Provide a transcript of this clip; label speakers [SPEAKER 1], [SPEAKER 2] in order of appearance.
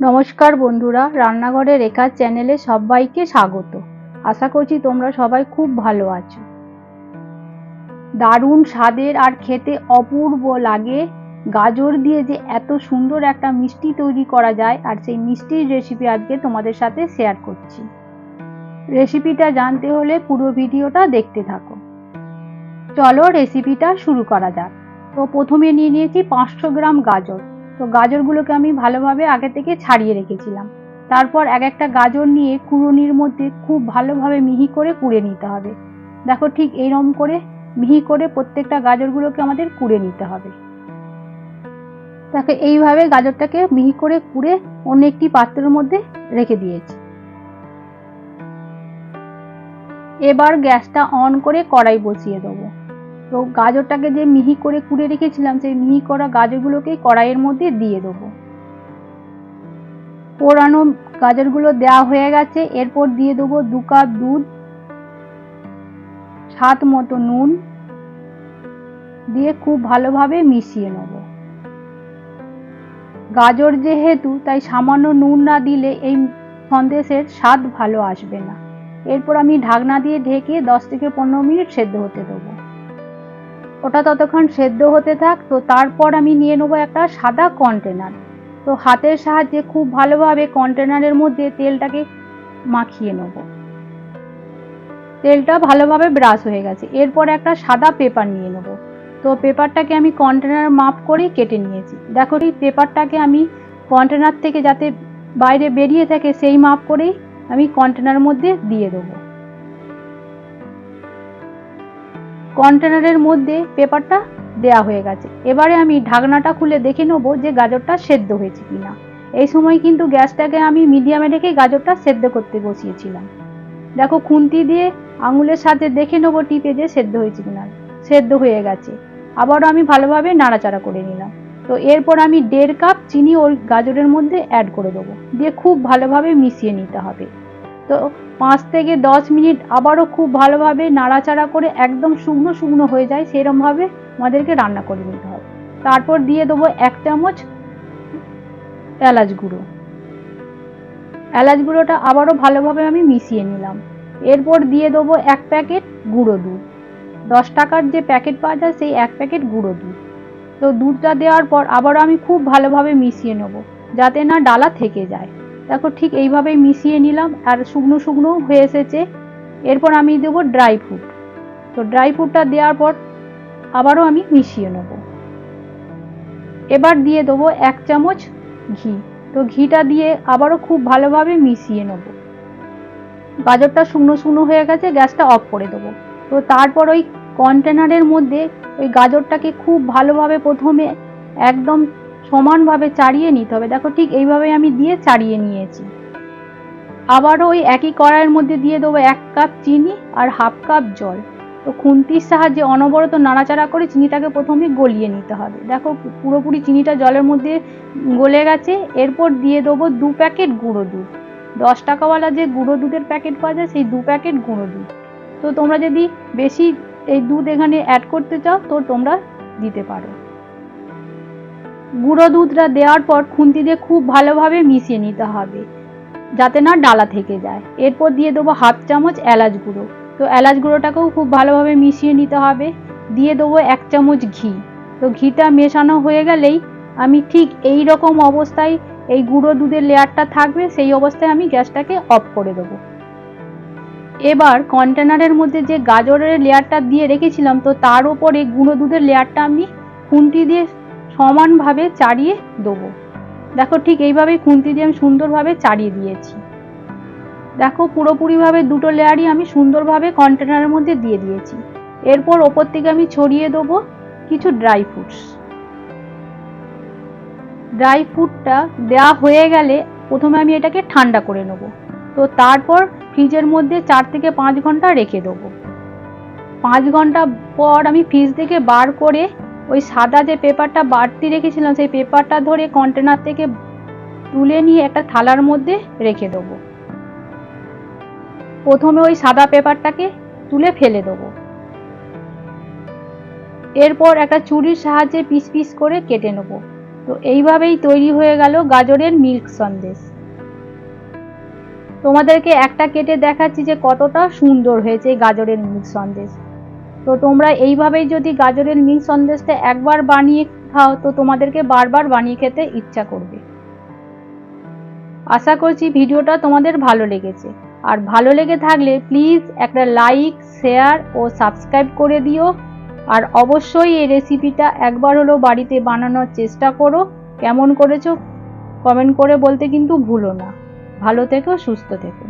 [SPEAKER 1] নমস্কার বন্ধুরা, রান্নাঘরে রেখার চ্যানেলে সবাইকে স্বাগত। আশা করছি তোমরা সবাই খুব ভালো আছো। দারুণ স্বাদের আর খেতে অপূর্ব লাগে। গাজর দিয়ে যে এত সুন্দর একটা মিষ্টি তৈরি করা যায়, আর সেই মিষ্টির রেসিপি আজকে তোমাদের সাথে শেয়ার করছি। রেসিপিটা জানতে হলে পুরো ভিডিওটা দেখতে থাকো। চলো রেসিপিটা শুরু করা যাক। তো প্রথমে নিয়ে নিয়েছি পাঁচশো গ্রাম গাজর। তো গাজরগুলোকে আমি ভালোভাবে আগে থেকে ছাড়িয়ে রেখেছিলাম। তারপর এক একটা গাজর নিয়ে কুড়ুনির মধ্যে খুব ভালোভাবে মিহি করে কুড়ে নিতে হবে। দেখো ঠিক এইরকম করে মিহি করে প্রত্যেকটা গাজরগুলোকে আমাদের কুড়ে নিতে হবে। তাকে এইভাবে গাজরটাকে মিহি করে কুড়ে অন্য একটি পাত্রের মধ্যে রেখে দিয়েছি। এবার গ্যাসটা অন করে কড়াই বসিয়ে দেবো। তো গাজরটাকে যে মিহি করে কুড়ে রেখেছিলাম, সেই মিহি করা গাজরগুলোকে কড়াইয়ের মধ্যে দিয়ে দেবো। পোড়ানো গাজরগুলো দেওয়া হয়ে গেছে। এরপর দিয়ে দেবো দু কাপ দুধ, স্বাদ মতো নুন দিয়ে খুব ভালোভাবে মিশিয়ে নেব। গাজর যেহেতু, তাই সামান্য নুন না দিলে এই সন্দেশের স্বাদ ভালো আসবে না। এরপর আমি ঢাকনা দিয়ে ঢেকে দশ থেকে পনেরো মিনিট সেদ্ধ হতে দেবো। ওটা ততক্ষণ সেদ্ধ হতে থাক, তো তারপর আমি নিয়ে নেব একটা সাদা কন্টেনার তো হাতের সাহায্যে খুব ভালোভাবে কন্টেনারের মধ্যে তেলটাকে মাখিয়ে নেব। তেলটা ভালোভাবে ব্রাশ হয়ে গেছে। এরপর একটা সাদা পেপার নিয়ে নেব। তো পেপারটাকে আমি কন্টেনার মাপ করেই কেটে নিয়েছি। দেখো এই পেপারটাকে আমি কন্টেনার থেকে যাতে বাইরে বেরিয়ে থাকে সেই মাপ করেই আমি কন্টেনার মধ্যে দিয়ে দেবো। কন্টেনারের মধ্যে পেপারটা দেয়া হয়ে গেছে। এবারে আমি ঢাকনাটা খুলে দেখে নেব যে গাজরটা সেদ্ধ হয়েছে কিনা। এই সময় কিন্তু গ্যাসটাকে আমি মিডিয়ামে রেখে গাজরটা সেদ্ধ করতে বসিয়েছিলাম। দেখো, খুন্তি দিয়ে আঙুলের সাথে দেখে নেব টিপে যে সেদ্ধ হয়েছে কিনা। সেদ্ধ হয়ে গেছে। আবারও আমি ভালোভাবে নাড়াচাড়া করে নিলাম। তো এরপর আমি দেড় কাপ চিনি ওই গাজরের মধ্যে অ্যাড করে দেবো। দিয়ে খুব ভালোভাবে মিশিয়ে নিতে হবে। তো পাঁচ থেকে দশ মিনিট আবারও খুব ভালোভাবে নাড়াচাড়া করে একদম শুকনো শুকনো হয়ে যায়, সেরমভাবে আমাদেরকে রান্না করে নিতে হবে। তারপর দিয়ে দেবো এক চামচ এলাচ গুঁড়ো। এলাচ গুঁড়োটা আবারও ভালোভাবে আমি মিশিয়ে নিলাম। এরপর দিয়ে দেবো এক প্যাকেট গুঁড়ো দুধ। দশ টাকার যে প্যাকেট পাওয়া যায় সেই এক প্যাকেট গুঁড়ো দুধ। তো দুধটা দেওয়ার পর আবারও আমি খুব ভালোভাবে মিশিয়ে নেব, যাতে না ডালা থেকে যায়। দেখো ঠিক এইভাবেই মিশিয়ে নিলাম আর শুকনো শুকনো হয়ে এসেছে। এরপর আমি দেবো ড্রাই ফ্রুট তো ড্রাই ফ্রুটটা দেওয়ার পর আবারও আমি মিশিয়ে নেব। এবার দিয়ে দেবো এক চামচ ঘি। তো ঘিটা দিয়ে আবারও খুব ভালোভাবে মিশিয়ে নেব। গাজরটা শুকনো শুকনো হয়ে গেছে, গ্যাসটা অফ করে দেবো। তো তারপর ওই কন্টেনারের মধ্যে ওই গাজরটাকে খুব ভালোভাবে প্রথমে একদম সমানভাবে চাড়িয়ে নিতে হবে। দেখো ঠিক এইভাবে আমি দিয়ে চাড়িয়ে নিয়েছি। আবারও ওই একই কড়াইয়ের মধ্যে দিয়ে দেবো এক কাপ চিনি আর হাফ কাপ জল। তো খুন্তির সাহায্যে অনবরত নাড়াচাড়া করে চিনিটাকে প্রথমে গলিয়ে নিতে হবে। দেখো পুরোপুরি চিনিটা জলের মধ্যে গলে গেছে। এরপর দিয়ে দেবো দু প্যাকেট গুঁড়ো দুধ। দশ টাকাওয়ালা যে গুঁড়ো দুধের প্যাকেট পাওয়া যায়, সেই দু প্যাকেট গুঁড়ো দুধ। তো তোমরা যদি বেশি এই দুধ এখানে অ্যাড করতে চাও, তো তোমরা দিতে পারো। গুঁড়ো দুধটা দেওয়ার পর খুন্তি দিয়ে খুব ভালোভাবে মিশিয়ে নিতে হবে, যাতে না ডালা থেকে যায়। এরপর দিয়ে দেবো হাফ চামচ এলাচ গুঁড়ো। তো এলাচ গুঁড়োটাকেও খুব ভালোভাবে মিশিয়ে নিতে হবে। দিয়ে দেবো এক চামচ ঘি। তো ঘিটা মেশানো হয়ে গেলেই আমি ঠিক এই রকম অবস্থায় এই গুঁড়ো দুধের লেয়ারটা থাকবে, সেই অবস্থায় আমি গ্যাসটাকে অফ করে দেবো। এবার কন্টেনারের মধ্যে যে গাজরের লেয়ারটা দিয়ে রেখেছিলাম, তো তার উপরে গুঁড়ো দুধের লেয়ারটা আমি খুন্তি দিয়ে সমানভাবে চাড়িয়ে দেবো। দেখো ঠিক এইভাবেই খুন্তি দিয়ে আমি সুন্দরভাবে চাড়িয়ে দিয়েছি। দেখো পুরোপুরিভাবে দুটো লেয়ারই আমি সুন্দরভাবে কন্টেনারের মধ্যে দিয়ে দিয়েছি। এরপর ওপর থেকে আমি ছড়িয়ে দেবো কিছু ড্রাই ফ্রুটস ড্রাই ফ্রুটটা দেওয়া হয়ে গেলে প্রথমে আমি এটাকে ঠান্ডা করে নেব। তো তারপর ফ্রিজের মধ্যে চার থেকে পাঁচ ঘণ্টা রেখে দেবো। পাঁচ ঘণ্টা পর আমি ফ্রিজ থেকে বার করে ওই সাদা যে পেপারটা বাড়তি রেখেছিলাম, সেই পেপারটা ধরে কন্টেনার থেকে তুলে নিয়ে একটা থালার মধ্যে রেখে দেবো। প্রথমে ওই সাদা পেপারটাকে তুলে ফেলে দেবো। এরপর একটা চুরির সাহায্যে পিস পিস করে কেটে নেব। তো এইভাবেই তৈরি হয়ে গেল গাজরের মিল্ক সন্দেশ। তোমাদেরকে একটা কেটে দেখাচ্ছি যে কতটা সুন্দর হয়েছে এই গাজরের মিল্ক সন্দেশ। তো তোমরা এইভাবেই যদি গাজরের মিল সন্দেশটা একবার বানিয়ে খাও, তো তোমাদেরকে বারবার বানিয়ে খেতে ইচ্ছা করবে। আশা করছি ভিডিওটা তোমাদের ভালো লেগেছে। আর ভালো লেগে থাকলে প্লিজ একটা লাইক, শেয়ার ও সাবস্ক্রাইব করে দিও। আর অবশ্যই এই রেসিপিটা একবার হলো বাড়িতে বানানোর চেষ্টা করো। কেমন করেছ কমেন্ট করে বলতে কিন্তু ভুলো না। ভালো থেকো, সুস্থ থেকো।